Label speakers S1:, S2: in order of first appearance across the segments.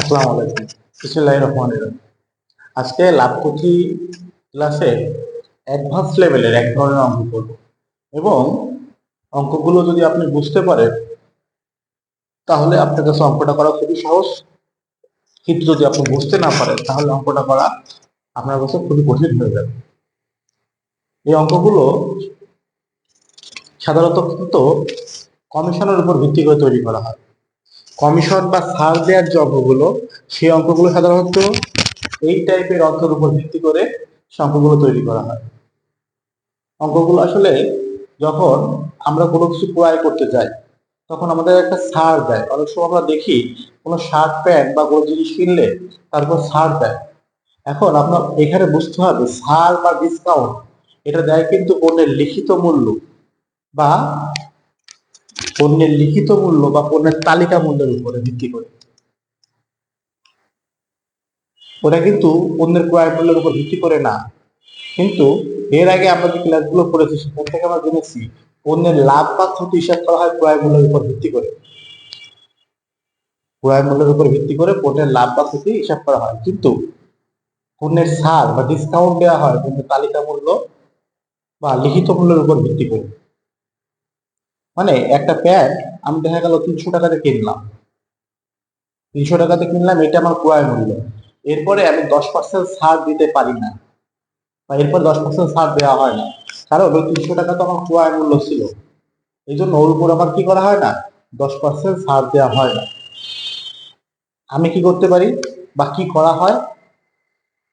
S1: আসসালামু আলাইকুম। বিসমিল্লাহ রহমান আজকে লাভকুঠি ক্লাসে অ্যাডভান্স লেভেলের এক ধরনের অঙ্ক করব। এবং অঙ্কগুলো যদি আপনি বুঝতে পারেন, তাহলে আপনার কাছে অঙ্কটা করা খুবই সহজ। কিন্তু যদি আপনি বুঝতে না পারেন, তাহলে অঙ্কটা করা আপনার কাছে খুবই কঠিন হয়ে যাবে। এই অঙ্কগুলো সাধারণত কিন্তু কমিশনের উপর ভিত্তি করে তৈরি করা হয়। কমিশন বা ছাড় দেওয়ার যে অঙ্কগুলো, সেই অঙ্কগুলো সাধারণত এই টাইপের অঙ্কের উপর ভিত্তি করে সে অঙ্কগুলো তৈরি করা হয়। অঙ্কগুলো আসলে যখন আমরা কোনো কিছু ক্রয় করতে যাই, তখন আমাদের একটা ছাড় দেয়। অনেক সময় আমরা দেখি কোনো শার্ট প্যান্ট বা কোনো জিনিস কিনলে তারপর ছাড় দেয়। এখন আপনার এখানে বুঝতে হবে ছাড় বা ডিসকাউন্ট এটা দেয় কিন্তু পণ্যের লিখিত মূল্য বা পণ্যের লিখিত মূল্য বা পণ্যের তালিকা মূল্যের উপরে ভিত্তি করে। ওটা কিন্তু পণ্যের ক্রয় মূল্যের উপর ভিত্তি করে না। কিন্তু এর আগে আমরা যে ক্লাসগুলো করেছি সেখান থেকে আমরা জেনেছি, পণ্যের লাভ বা ক্ষতি হিসাব করা হয় ক্রয় মূল্যের উপর ভিত্তি করে। ক্রয় মূল্যের উপর ভিত্তি করে পণ্যের লাভ বা ক্ষতি হিসাব করা হয়। কিন্তু পণ্যের ছাড় বা ডিসকাউন্ট দেওয়া হয় পণ্যের তালিকা মূল্য বা লিখিত মূল্যের উপর ভিত্তি করে। মানে একটা প্যান্ট আমি দেখা গেল তিনশো টাকাতে কিনলাম। তিনশো টাকাতে কিনলাম, এটা আমার ক্রয় মূল্য। এরপরে আমি দশ পার্সেন্ট ছাড় দিতে পারি না। বা এরপর দশ পার্সেন্ট ছাড় দেওয়া হয় না। কারণ ওই তিনশো টাকা তো আমার ক্রয় মূল্য ছিল। এই জন্য ওর উপর আমার কি করা হয় না? দশ পার্সেন্ট ছাড় দেওয়া হয় না। আমি কি করতে পারি? বা কি করা হয়?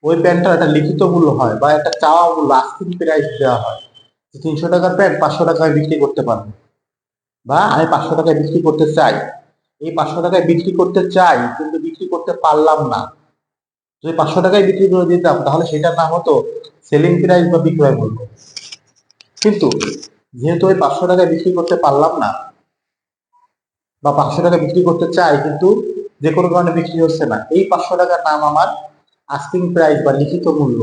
S1: ওই প্যান্টটার একটা লিখিত মূল্য হয় বা একটা চাওয়া মূল্য আস্কিং প্রাইস দেওয়া হয়। তিনশো টাকার প্যান্ট পাঁচশো টাকায় বিক্রি করতে পারব। বা আমি পাঁচশো টাকায় বিক্রি করতে চাই। এই পাঁচশো টাকায় বিক্রি করতে চাই, কিন্তু বিক্রি করতে পারলাম না। যদি পাঁচশো টাকায় বিক্রি করে দিতাম, তাহলে সেটার নাম হতো সেলিং প্রাইস বা বিক্রয় মূল্য। কিন্তু যেহেতু ওই পাঁচশো টাকায় বিক্রি করতে পারলাম না, বা পাঁচশো টাকা বিক্রি করতে চাই, কিন্তু যে কোনো কারণে বিক্রি হচ্ছে না, এই পাঁচশো টাকার নাম আমার আস্কিং প্রাইস বা লিখিত মূল্য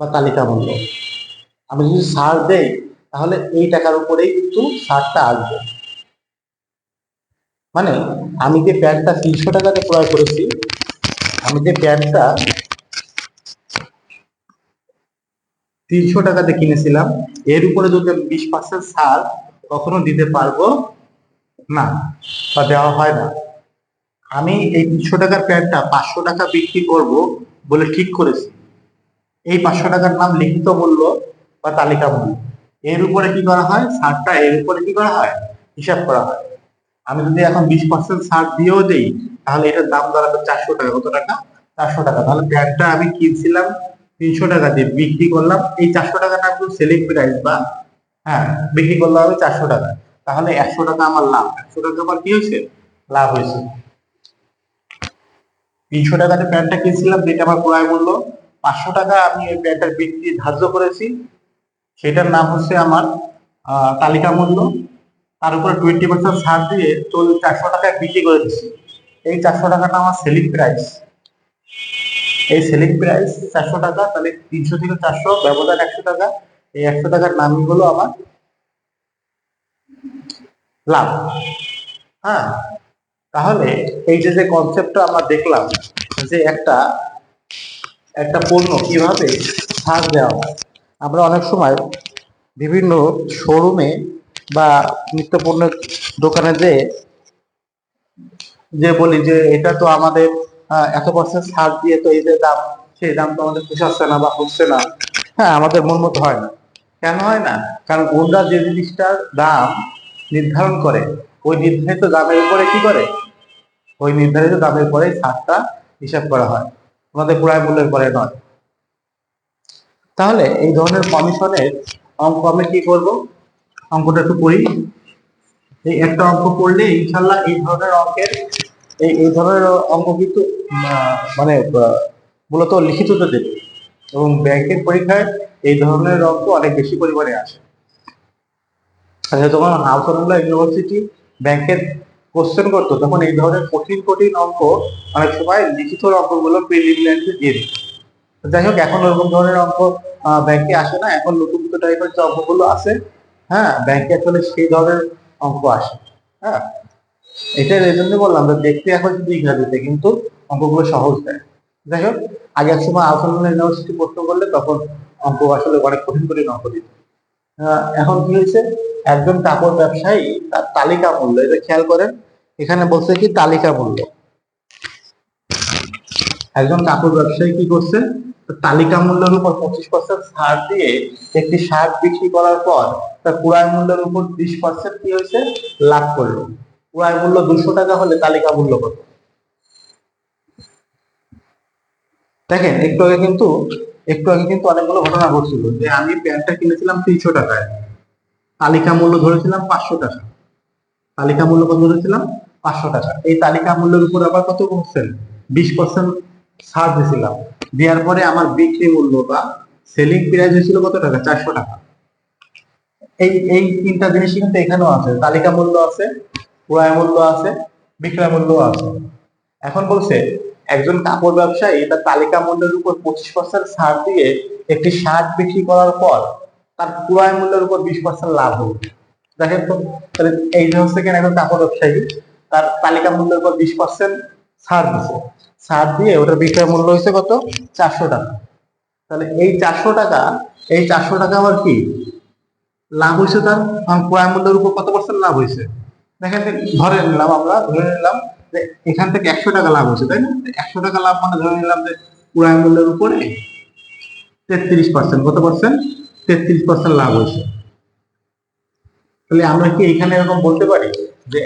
S1: বা তালিকা মূল্য। আমি যদি ছাড় দেই তাহলে এই টাকার উপরেই কিন্তু ছাড়টা আসবে। মানে আমি যে প্যাডটা তিনশো টাকাতে ক্রয় করেছি, আমি যে প্যাডটা তিনশো টাকাতে কিনেছিলাম, এর উপরে যদি আমি বিশ পার্সেন্ট ছাড় কখনো দিতে পারব? না, বা দেওয়া হয় না। আমি এই তিনশো টাকার প্যাডটা পাঁচশো টাকা বিক্রি করব বলে ঠিক করেছি। এই পাঁচশো টাকার নাম লিখিত মূল্য বা তালিকা মূল্য এর উপরে কি করা হয়? সারটা এর উপরে কি করা হয়? হিসাব করা হয়। আমি যদি এখন বিশ পার্সেন্ট সার দিয়েও দেই, তাহলে এটার দাম দাঁড়াবে চারশো টাকা। কত টাকা? চারশো টাকা। তাহলে প্যান্টটা আমি কিনছিলাম, তিনশো টাকা দিয়ে বিক্রি করলাম। এই চারশো টাকাটা একটু সেলিং প্রাইস বা হ্যাঁ বিক্রি করলাম আমি চারশো টাকা। তাহলে একশো টাকা আমার লাভ। একশো টাকা আমার কি হয়েছে? লাভ হয়েছে। তিনশো টাকাতে প্যান্টটা কিনছিলাম, যেটা আমার ক্রয় মূল্য। পাঁচশো টাকা আমি ওই প্যান্টটার বিক্রি ধার্য করেছি। সেটার নাম হচ্ছে আমার তালিকা মূল্য তার উপরে টোয়েন্টি পার্সেন্ট ছাড় দিয়ে চল্লিশ চারশো টাকায় বিক্রি করে দিচ্ছি এই চারশো টাকাটা আমার সেলিং প্রাইস এই সেলিং প্রাইস চারশো টাকা, তাহলে তিনশো থেকে চারশো, ব্যবধান একশো টাকা। এই একশো টাকার নামই হলো আমার লাভ। হ্যাঁ তাহলে এই যে যে কনসেপ্টটা আমরা দেখলাম, যে একটা একটা পণ্য কীভাবে ছাড় দেওয়া হয়। আমরা অনেক সময় বিভিন্ন শোরুমে বা নিত্য পণ্যের দোকানে যে যে বলি যে এটা তো আমাদের এত পার্সেন্ট ছাড় দিয়ে তো এই যে দাম, সেই দাম তো আমাদের পোষাচ্ছে না বা হচ্ছে না। হ্যাঁ আমাদের মন মতো হয় না। কেন হয় না? কারণ ওরা যে জিনিসটার দাম নির্ধারণ করে, ওই নির্ধারিত দামের উপরে কি করে? ওই নির্ধারিত দামের পরে ছাড়টা হিসাব করা হয়। আমাদের ক্রয় মূল্যের পরে নয়। তাহলে এই ধরনের কমিশনের অঙ্ক আমি কি করব? অঙ্কটা একটু করি এই একটা অঙ্ক করলে ইনশাল্লাহ এই ধরনের অঙ্কের, এই এই ধরনের অঙ্ক কিন্তু মানে মূলত লিখিততে দেবে। এবং ব্যাংকের পরীক্ষায় এই ধরনের অঙ্ক অনেক বেশি পরিমাণে আসে। আচ্ছা যখন ইউনিভার্সিটি ব্যাংকের কোশ্চেন করতো, তখন এই ধরনের কঠিন কঠিন অঙ্ক অনেক সময় লিখিত অঙ্কগুলো প্রিলিমিনারিতে দিয়ে দিত। যাই হোক, এখন ওরকম ধরনের অঙ্ক ব্যাংকে আসে না। এখন নতুন নতুন টাইপের যে অঙ্কগুলো আছে হ্যাঁ ব্যাংকে আসলে সেই ধরনের অঙ্ক আসে। হ্যাঁ এটা এই জন্য বললাম যে দেখতে এখন শুধু ইংরাজিতে, কিন্তু অঙ্কগুলো সহজ দেয় যাই হোক আগে এক সময় আলসালাম ইউনিভার্সিটি প্রশ্ন করলে তখন অঙ্ক আসলে অনেক কঠিন কঠিন অঙ্ক দিত। এখন কি হয়েছে? একজন কাপড় ব্যবসায়ী তার তালিকা মূল্য এটা খেয়াল করেন, এখানে বলছে কি তালিকা মূল্য। একজন কাপড় ব্যবসায়ী কি করছে? তালিকা মূল্যের উপর পঁচিশ পার্সেন্ট ছাড় দিয়ে একটি শার্ট বিক্রি করার পর তার ক্রয় মূল্যের উপর বিশ পার্সেন্ট কি হয়েছে? লাভ করল। ক্রয় মূল্য দুশো টাকা হলে তালিকা মূল্য কত? দেখেন, একটু আগে কিন্তু, একটু আগে কিন্তু অনেকগুলো ঘটনা ঘটছিল। যে আমি প্যান্টটা কিনেছিলাম তিনশো টাকায়। তালিকা মূল্য ধরেছিলাম পাঁচশো টাকা। তালিকা মূল্য কত ধরেছিলাম? পাঁচশো টাকা। এই তালিকা মূল্যের উপর আবার কত করছেন বিশ পার্সেন্ট ছাড় দিয়েছিলাম। দেওয়ার পরে আমার বিক্রি মূল্য বা সেলিং প্রাইস হয়েছিল কত টাকা? চারশো টাকা। এই এই তিনটা জিনিসই কিন্তু এখানেও আছে। তালিকা মূল্য আছে, ক্রয় মূল্য আছে, বিক্রয় মূল্য আছে। এখন বলছে, একজন কাপড় ব্যবসায়ী তার তালিকা মূল্যের উপর পঁচিশ পার্সেন্ট ছাড় দিয়ে একটি শার্ট বিক্রি করার পর তার ক্রয় মূল্যের উপর বিশ পার্সেন্ট লাভ হবে। দেখেন তো, তাহলে এই যে হচ্ছে কেন একজন কাপড় ব্যবসায়ী, তার তালিকা মূল্যের উপর বিশ পার্সেন্ট ছাড় দিছে। ছাড় দিয়ে ওটার বিক্রয় মূল্য হয়েছে কত? চারশো টাকা। তাহলে এই চারশো টাকা, এই চারশো টাকা আবার কি? লাভ হয়েছে তার? ক্রয় মূল্যের উপর কত পার্সেন্ট লাভ হয়েছে? দেখেন, ধরে নিলাম আমরা, ধরে নিলাম যে এখান থেকে একশো টাকা লাভ হয়েছে, তাই না? একশো টাকা লাভ মানে ধরে নিলাম যে ক্রয় মূল্যের উপরে তেত্রিশ পার্সেন্ট কত পার্সেন্ট তেত্রিশ পার্সেন্ট লাভ হয়েছে। তাহলে আমরা কি এখানে এরকম বলতে পারি যে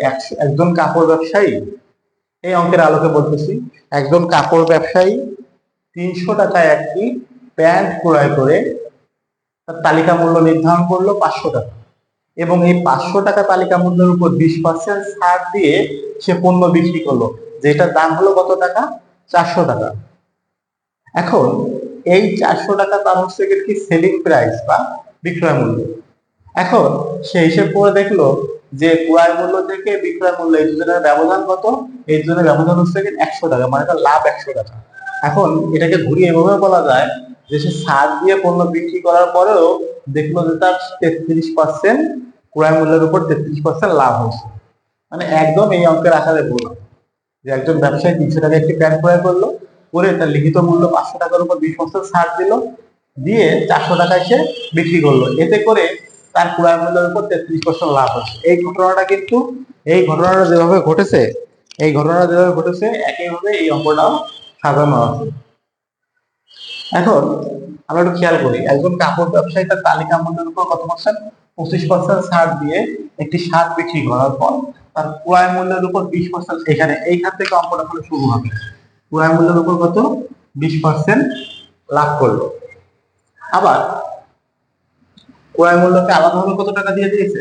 S1: একজন কাপড় ব্যবসায়ী এই অঙ্কের আলোকে বলতেছি, একজন কাপড় ব্যবসায়ী তিনশো টাকায় একটি প্যান্ট ক্রয় করে তার তালিকা মূল্য নির্ধারণ করল পাঁচশো টাকা। এবং এই পাঁচশো টাকা তালিকা মূল্যের উপর বিশ পার্সেন্ট ছাড় দিয়ে সে পণ্য বিক্রি করল, যেটার দাম হলো কত টাকা? চারশো টাকা। এখন এই চারশো টাকা তার হচ্ছে কি সেলিং প্রাইস বা বিক্রয় মূল্য। এখন সে হিসেব করে দেখল যে ক্রয় মূল্য থেকে বিক্রয় মূল্য, এই দুজনের ব্যবধান কত? এই দুজনের ব্যবধান হচ্ছে একশো টাকা মানে তার লাভ একশো টাকা। এখন এটাকে ঘুরিয়ে এভাবে বলা যায় যে সে সার দিয়ে পণ্য বিক্রি করার পরেও দেখল যে তার তেত্রিশ পার্সেন্ট ক্রয় মূল্যের উপর তেত্রিশ পার্সেন্ট লাভ হয়েছে। মানে একদম এই অঙ্কের আকারে বললাম যে একজন ব্যবসায়ী তিনশো টাকা একটি প্যান্ট ক্রয় করল, করে তার লিখিত মূল্য পাঁচশো টাকার উপর বিশ পার্সেন্ট ছাড় দিল, দিয়ে চারশো টাকায় সে বিক্রি করল। এতে করে তার ক্রয় মূল্যের উপর তেত্রিশ পার্সেন্ট লাভ হচ্ছে এই ঘটনাটা কিন্তু, এই ঘটনাটা যেভাবে ঘটেছে, এই ঘটনাটা যেভাবে ঘটেছে একইভাবে এই অঙ্কটাও সাজানো আছে। এখন আমরা একটু খেয়াল করি, একজন কাপড় ব্যবসায়ী তার তালিকা মূল্যের উপর কত পার্সেন্ট পঁচিশ পার্সেন্ট ছাড় দিয়ে একটি শার্ট বিক্রি করার পর তার ক্রয় মূল্যের উপর বিশ পার্সেন্ট এখানে, এইখান থেকে অঙ্কটা করে শুরু হবে। ক্রয় মূল্যের উপর কত? বিশ পার্সেন্ট লাভ করল। আবার ক্রয় মূল্যকে আলাদাভাবে কত টাকা দিয়ে দিয়েছে?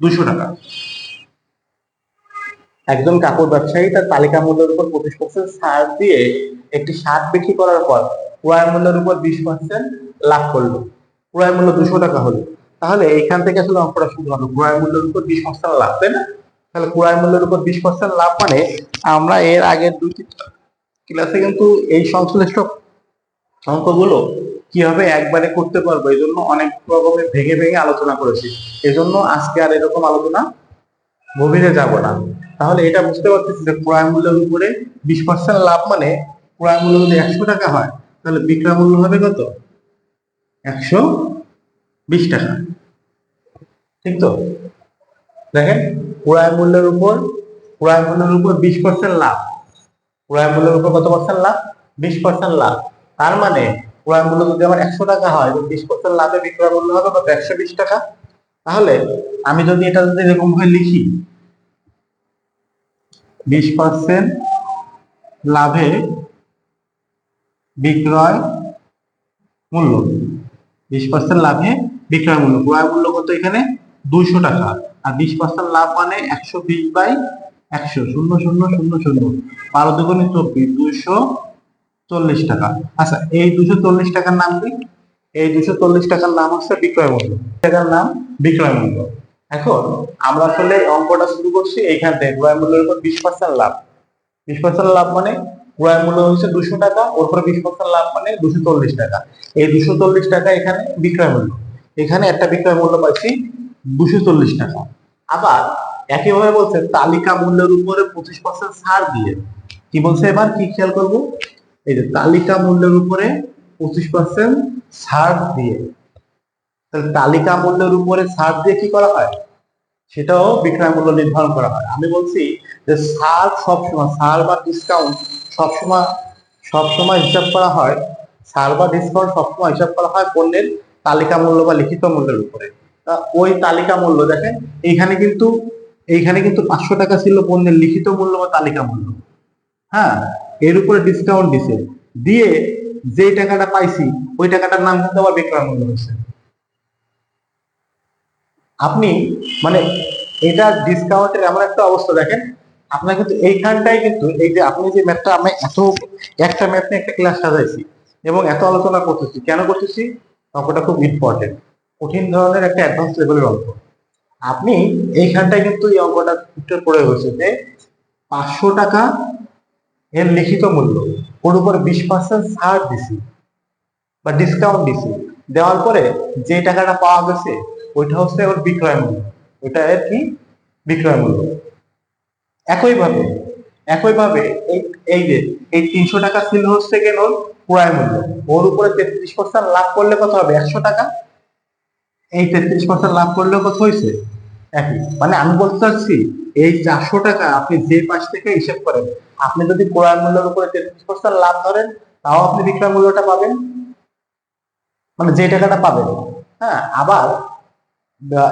S1: দুশো টাকা। একজন কাপড় ব্যবসায়ী তার তালিকা মূল্যের উপর পঁচিশ পার্সেন্ট ছাড় দিয়ে একটি শার্ট বিক্রি করার পর ক্রয় মূল্যের উপর বিশ পার্সেন্ট লাভ করল। ক্রয় মূল্য দুশো টাকা হলো। তাহলে এইখান থেকে আসলে অঙ্কটা শুরু হবে। ক্রয় মূল্যের উপর বিশ পার্সেন্ট লাভ, তাই না? তাহলে ক্রয় মূল্যের উপর বিশ পার্সেন্ট লাভ মানে আমরা এর আগের দুটি ক্লাসে কিন্তু এই সংশ্লিষ্ট অঙ্কগুলো কীভাবে একবারে করতে পারব? এই জন্য অনেক রকমের ভেঙে ভেঙে আলোচনা করেছি। এই জন্য আজকে আর এরকম আলোচনা গভীরে যাব না। তাহলে এটা বুঝতে পারতেছি যে ক্রয় মূল্যের উপরে বিশ পার্সেন্ট লাভ মানে ক্রয় মূল্য যদি একশো টাকা হয়, তাহলে বিক্রয় মূল্য হবে কত? একশো বিশ টাকা। ঠিক তো? দেখেন, ক্রয় মূল্যের উপর, ক্রয় মূল্যের উপর বিশ পার্সেন্ট লাভ। ক্রয় মূল্যের উপর কত পার্সেন্ট লাভ? বিশ পার্সেন্ট লাভ। তার মানে ক্রয় মূল্য যদি আমার একশো টাকা হয় বিশ পার্সেন্ট লাভে বিক্রয় মূল্য হবে কত একশো বিশ টাকা, তাহলে আমি যদি এটা যদি এরকম ভাবে লিখি, বিশ পার্সেন্ট লাভে বিক্রয় মূল্য, বিশ পার্সেন্ট লাভে বিক্রয় মূল্য, ক্রয় মূল্য কত এখানে? দুইশো টাকা, আর বিশ পার্সেন্ট লাভ মানে একশো বিশ বাই একশো, শূন্য শূন্য শূন্য শূন্য, বারো দুগুণে চব্বিশ, দুইশো চল্লিশ টাকা। আচ্ছা এই দুশো চল্লিশ টাকার নাম কি? এই দুশো চল্লিশ টাকার নাম হচ্ছে বিক্রয় মূল্য টাকার নাম বিক্রয় মূল্য এখন আমরা আসলে অঙ্কটা শুরু করছি, এইখান থেকে ক্রয় মূল্যের উপর বিশ পার্সেন্ট লাভ। বিশ পার্সেন্ট লাভ মানে ক্রয় মূল্য হচ্ছে দুশো টাকা, ওর উপরে বিশ পার্সেন্ট লাভ মানে দুশো চল্লিশ টাকা। এই দুশো চল্লিশ টাকা এখানে বিক্রয় মূল্য। এখানে একটা বিক্রয় মূল্য পাচ্ছি দুশো চল্লিশ টাকা। আবার একইভাবে বলছে, তালিকা মূল্যের উপরে পঁচিশ পার্সেন্ট ছাড় দিয়ে। কি বলছে এবার? কি খেয়াল করব? এই যে তালিকা মূল্যের উপরে পঁচিশ পার্সেন্ট ছাড় দিয়ে। তাহলে তালিকা মূল্যের উপরে ছাড় দিয়ে কি করা হয়? সেটাও বিক্রয় মূল্য নির্ধারণ করা হয়। আমি বলছি যে ছাড় সবসময়, ছাড় বা ডিসকাউন্ট সবসময় সবসময় হিসাব করা হয়। ছাড় বা ডিসকাউন্ট সবসময় হিসাব করা হয় পণ্যের তালিকা মূল্য বা লিখিত মূল্যের উপরে। ওই তালিকা মূল্য, দেখেন, এইখানে কিন্তু এইখানে কিন্তু পাঁচশো টাকা ছিল পণ্যের লিখিত মূল্য বা তালিকা মূল্য। হ্যাঁ? এর উপরে ডিসকাউন্ট দিছে। দিয়ে যে টাকাটা পাইছি, ওই টাকাটার নাম কিন্তু আবার বিক্রয় মূল্য হয়েছে। আপনি মানে এটা ডিসকাউন্টের এমন একটা অবস্থা, দেখেন, আপনার কিন্তু এইখানটাই কিন্তু এই যে আপনি যে ম্যাথটা আমি এত, একটা ম্যাথ নিয়ে একটা ক্লাস সাজাইছি এবং এত আলোচনা করতেছি, কেন করতেছি? অঙ্কটা খুব ইম্পর্টেন্ট কঠিন ধরনের একটা অ্যাডভান্স লেভেলের অঙ্ক। আপনি এইখানটায় কিন্তু এই অঙ্কটা করে হয়েছে যে পাঁচশো টাকা এর লিখিত মূল্য। ওর উপর বিশ পার্সেন্ট ছাড় দিছি বা ডিসকাউন্ট দিছি। দেওয়ার পরে যে টাকাটা পাওয়া গেছে, ওইটা হচ্ছে ওর বিক্রয় মূল্য। ওইটা এর কি? বিক্রয় মূল্য। একইভাবে একইভাবে এই যে, এই তিনশো টাকা ছিল হচ্ছে কেন ওর ক্রয় মূল্য। ওর উপরে তেত্রিশ পার্সেন্ট লাভ করলে কত হবে? একশো টাকা। এই তেত্রিশ পার্সেন্ট লাভ করলে কত হয়েছে? একই। মানে আমি বলতে চাচ্ছি, এই চারশো টাকা আপনি যে পাশ থেকে হিসেব করেন আপনি যদি ক্রয় মূল্যের উপরে তেত্রিশ পার্সেন্ট লাভ ধরেন, তাও আপনি বিক্রয় মূল্যটা পাবেন। মানে যে টাকাটা পাবেন। হ্যাঁ আবার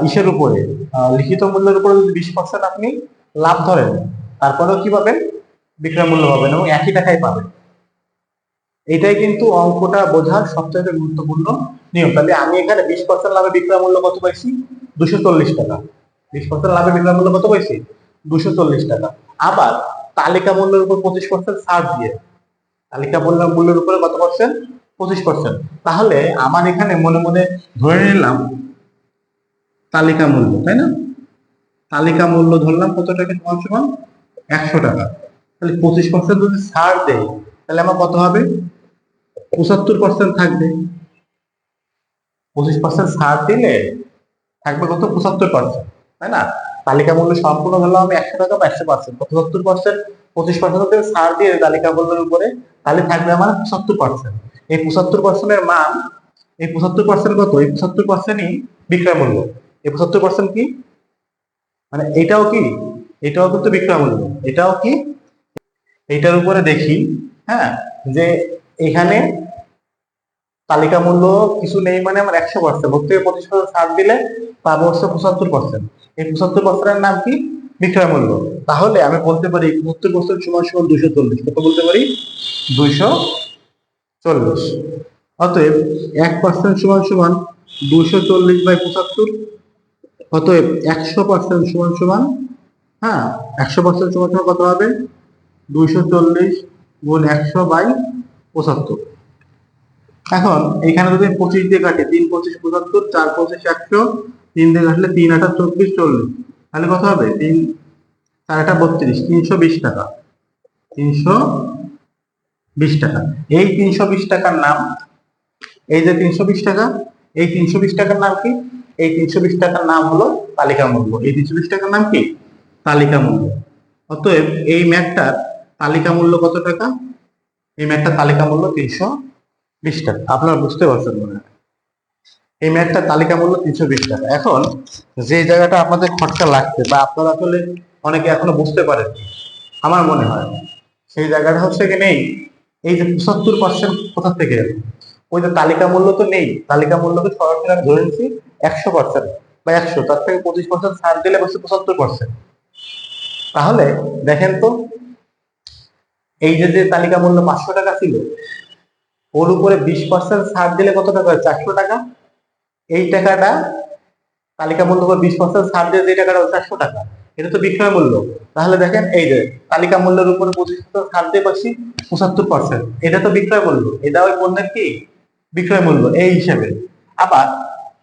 S1: ইসের উপরে লিখিত মূল্যের উপরে যদি বিশ পার্সেন্ট আপনি লাভ ধরেন, তারপরেও কি পাবেন? বিক্রয় মূল্য পাবেন এবং একই টাকাই পাবেন। এটাই কিন্তু অঙ্কটা বোঝার সবচেয়ে গুরুত্বপূর্ণ নিয়ম। তাহলে আমি এখানে বিশ পার্সেন্ট লাভে বিক্রয় মূল্য কত পাইছি? দুশো চল্লিশ টাকা। বিশ পার্সেন্ট লাভে বিক্রয় মূল্য কত পাইছি? দুশো চল্লিশ টাকা। আবার তালিকা মূল্যের উপর পঁচিশ পার্সেন্ট ছাড় দিয়ে তালিকা মূল্য মূল্যের উপরে কত পার্সেন্ট পঁচিশ পার্সেন্ট তাহলে আমার এখানে মনে মনে ধরে নিলাম তালিকা মূল্য তাই না? তালিকা মূল্য ধরলাম কত টাকা সমান সমান? একশো টাকা। তাহলে পঁচিশ পার্সেন্ট যদি ছাড় দেয়, তাহলে আমার কত হবে? পঁচাত্তর পার্সেন্ট থাকবে। পঁচিশ পার্সেন্ট ছাড় দিলে থাকবে কত? পঁচাত্তর পার্সেন্ট তাই না? তালিকা মূল্য সম্পূর্ণ ধরলাম আমি একশো টাকা বা একশো পার্সেন্ট পঁচাত্তর পার্সেন্ট পঁচিশ পার্সেন্ট ছাড় দিয়ে তালিকা মূল্যের উপরে, তাহলে থাকবে আমার পঁচাত্তর পার্সেন্ট এই পঁচাত্তর পার্সেন্টের মান, এই পঁচাত্তর পার্সেন্ট কত? এই পঁচাত্তর পার্সেন্টই বিক্রয় মূল্য এই পঁচাত্তর পার্সেন্ট কি? মানে এটাও কি? এটাও কিন্তু বিক্রয় মূল্য এটাও কি? এইটার উপরে দেখি হ্যাঁ যে এখানে তালিকা মূল্য কিছু নেই মানে আমার একশো পার্সেন্ট থেকে পঁচিশ পার্সেন্ট ছাড় দিলে পাবো হচ্ছে পঁচাত্তর পার্সেন্ট এই পঁচাত্তর পার্সেন্টের নাম কি? বিক্রয় মূল্য। তাহলে আমি বলতে পারি পঁচাত্তর পার্সেন্ট সমান সমান দুইশো চল্লিশ। কত বলতে পারি? দুইশো চল্লিশ। অতএব এক পার্সেন্ট সমান সমান দুইশো চল্লিশ বাই পঁচাত্তর। অতএব একশো পার্সেন্ট সমান সমান হ্যাঁ একশো পার্সেন্ট সমান সমান কত হবে? দুইশো চল্লিশ গুণ একশো বাই পঁচাত্তর। এখন এখানে যদি পঁচিশ দিয়ে কাটে, তিন পঁচিশ পঁচাত্তর, চার পঁচিশ একশো তিন কাটলে তিন আটা চব্বিশ চল্লিশ। তাহলে কত হবে? তিন, চার আটা বত্রিশ, তিনশো বিশ টাকা। তিনশো বিশ টাকা। এই তিনশো বিশ টাকার নাম, এই যে তিনশো বিশ টাকা, এই তিনশো বিশ টাকার নাম কি? এই তিনশো বিশ টাকার নাম হলো তালিকা মূল্য এই তিনশো বিশ টাকার নাম কি? তালিকা মূল্য অতএব এই ম্যাটটার তালিকা মূল্য কত টাকা? এই ম্যাটটার তালিকা মূল্য তিনশো বিশ টাকা। আপনারা বুঝতে পারছেন মনে হয়। এই ম্যাটটার তালিকা মূল্য তিনশো বিশ টাকা এখন যে জায়গাটা আপনাদের খরচা লাগছে বা আপনারা আসলে অনেকে এখনও বুঝতে পারেন আমার মনে হয় সেই জায়গাটা হচ্ছে কি নেই, এই যে পঁচাত্তর পার্সেন্ট কোথা থেকে ওই যে তালিকা মূল্য তো নেই তালিকা মূল্যকে সরাসরি আমি ধরে নিচ্ছি একশো পার্সেন্ট বা একশো, তার থেকে পঁচিশ পার্সেন্ট ছাড় দিলে বসে পঁচাত্তর পার্সেন্ট তাহলে দেখেন তো, এই যে যে তালিকা মূল্য পাঁচশো টাকা ছিল, ওর উপরে বিশ পার্সেন্ট ছাড় দিলে কত টাকা চারশো টাকা। এই টাকাটা তালিকা মূল্য উপর বিশ পার্সেন্ট ছাড় দিয়ে যে টাকাটা চারশো টাকা, এটা তো বিক্রয় মূল্য। তাহলে দেখেন এই যে তালিকা মূল্যের উপরে পঁচিশ ছাড় দিয়ে পাচ্ছি পঁচাত্তর পার্সেন্ট, এটা তো বিক্রয় মূল্য, এটা ওই পণ্যের কি? বিক্রয় মূল্য, এই হিসেবে। আবার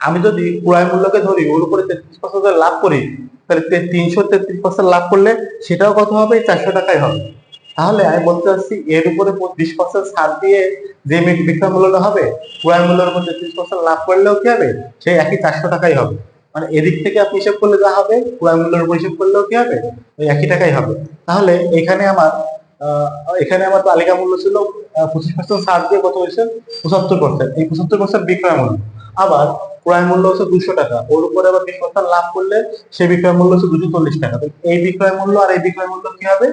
S1: আমি যদি ক্রয় মূল্যকে ধরি, ওর উপরে তেত্রিশ পার্সেন্ট লাভ করি, তাহলে তিনশো তেত্রিশ পার্সেন্ট লাভ করলে সেটাও কত হবে? চারশো টাকাই হবে। তাহলে আমি বলতে চাচ্ছি, এর উপরে বিশ পার্সেন্ট ছাড় দিয়ে যে বিক্রয় মূল্যটা হবে ক্রয় মূল্যের উপর তেত্রিশ পার্সেন্ট লাভ করলেও কি হবে? সেই একই চারশো টাকাই হবে। মানে এদিক থেকে আপনি হিসাব করলে যা হবে ক্রয় মূল্যের উপর হিসাব করলেও কি হবে? ওই একই টাকাই হবে। তাহলে এখানে আমার এখানে আমার তালিকা মূল্য ছিল পঁচিশ পার্সেন্ট ছাড় দিয়ে কত হয়েছে? পঁচাত্তর পার্সেন্ট এই পঁচাত্তর পার্সেন্ট বিক্রয় মূল্য। আবার ক্রয় মূল্য হচ্ছে দুশো টাকা। ওর উপরে আবার বিশ পার্সেন্ট লাভ করলে সেই বিক্রয় মূল্য হচ্ছে দুশো চল্লিশ টাকা। এই বিক্রয় মূল্য আর এই বিক্রয় মূল্য কি হবে?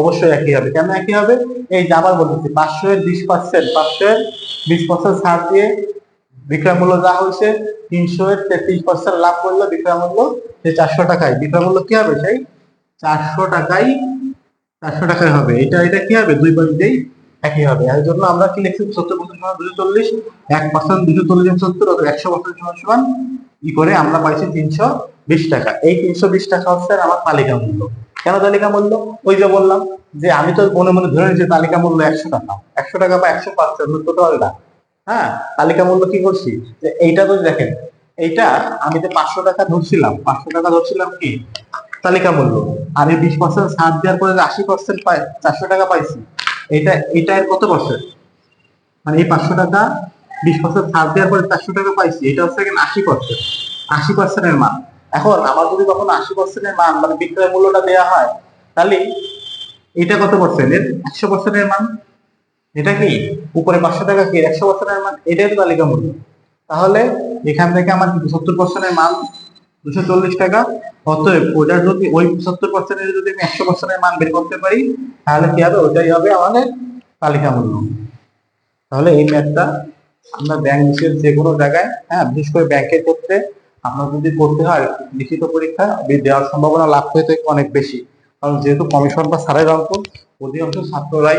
S1: অবশ্যই একই হবে। কেন একই হবে? এই যে আবার বলতেছি, পাঁচশো এর বিশ পার্সেন্ট পাঁচশো এর বিশ পার্সেন্ট ছাড় দিয়ে বিক্রয় মূল্য যা হয়েছে, তিনশো এর তেত্রিশ পার্সেন্ট লাভ করলে বিক্রয় মূল্য সেই চারশো টাকায়। বিক্রয় মূল্য কি হবে সেই? চারশো টাকাই চারশো টাকায় হবে। এটা এটা কি হবে? দুই পয়েন্টেই একই হবে। এর জন্য আমরা কি লিখছি? সত্তর পার্সেন্ট সমান দুশো চল্লিশ, এক পার্সেন্ট দুশো চল্লিশ সত্তর, অথবা একশো পার্সেন্ট সমান সমান, ই করে আমরা পাইছি তিনশো বিশ টাকা। এই তিনশো বিশ টাকা হচ্ছে আমার তালিকা মূল্য। কেন তালিকা মূল্য? ওই যে বললাম যে আমি তো মনে মনে ধরে নিয়েছি, তালিকা মূল্য একশো টাকা। একশো টাকা বা একশো পার্সেন্ট টোটাল না। হ্যাঁ তালিকা মূল্য কি করছি যে এইটা তো দেখেন, এইটা আমি যে পাঁচশো টাকা ধরছিলাম, পাঁচশো টাকা ধরছিলাম কি? তালিকা মূল্য আর এই বিশ পার্সেন্ট ছাড় দেওয়ার পরে আশি পার্সেন্ট পাই, চারশো টাকা পাইছি, এটা এটা এর কত পার্সেন্ট মানে এই পাঁচশো টাকা, বিশ পার্সেন্ট ছাড় দেওয়ার পরে চারশো টাকা পাইছি, এটা হচ্ছে এখানে আশি পার্সেন্ট আশি পার্সেন্টের মান। এখন আমার যদি কখনো আশি পার্সেন্টের মান মানে বিক্রয় মূল্যটা দেওয়া হয়, তাহলে এটা কত পার্সেন্ট এর? একশো পার্সেন্টের মান। এটা কি? উপরে পাঁচশো টাকা কি? একশো পার্সেন্টের মান? এটাই তো তালিকা মূল্য তাহলে এখান থেকে আমার সত্তর পার্সেন্টের মান দুশো চল্লিশ টাকা। অতএব ওটা যদি ওই সত্তর পার্সেন্টের যদি আমি একশো পার্সেন্টের মান বের করতে পারি, তাহলে কি হবে? ওটাই হবে আমাদের তালিকা মূল্য তাহলে এই ম্যাথটা আমরা ব্যাংক বিষয়ের যে কোনো জায়গায় হ্যাঁ বিশেষ করে ব্যাংকের ক্ষেত্রে আপনার যদি করতে হয়, লিখিত পরীক্ষা দেওয়ার সম্ভাবনা লাভ হয়ে থাকে অনেক বেশি। কারণ যেহেতু কমিশন বা সারের অঙ্ক, অধিকাংশ ছাত্ররাই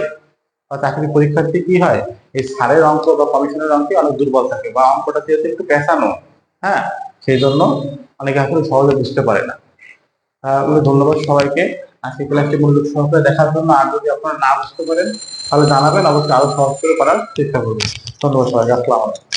S1: বা চাকরি পরীক্ষার্থী কি হয়? এই সারের অঙ্ক বা কমিশনের অঙ্কে অনেক দুর্বল থাকে বা অঙ্কটা যেহেতু একটু পেঁচানো হ্যাঁ সেই জন্য অনেকে আসলে সহজে বুঝতে পারে না। ধন্যবাদ সবাইকে। আজকে ক্লাসটি মূল্য সহকারে দেখার জন্য আর যদি আপনারা না বুঝতে পারেন, তাহলে জানাবেন, অবশ্যই আরও সহজ করে করার চেষ্টা করবেন। ধন্যবাদ সবাইকে, আসসালাম আলাইকুম।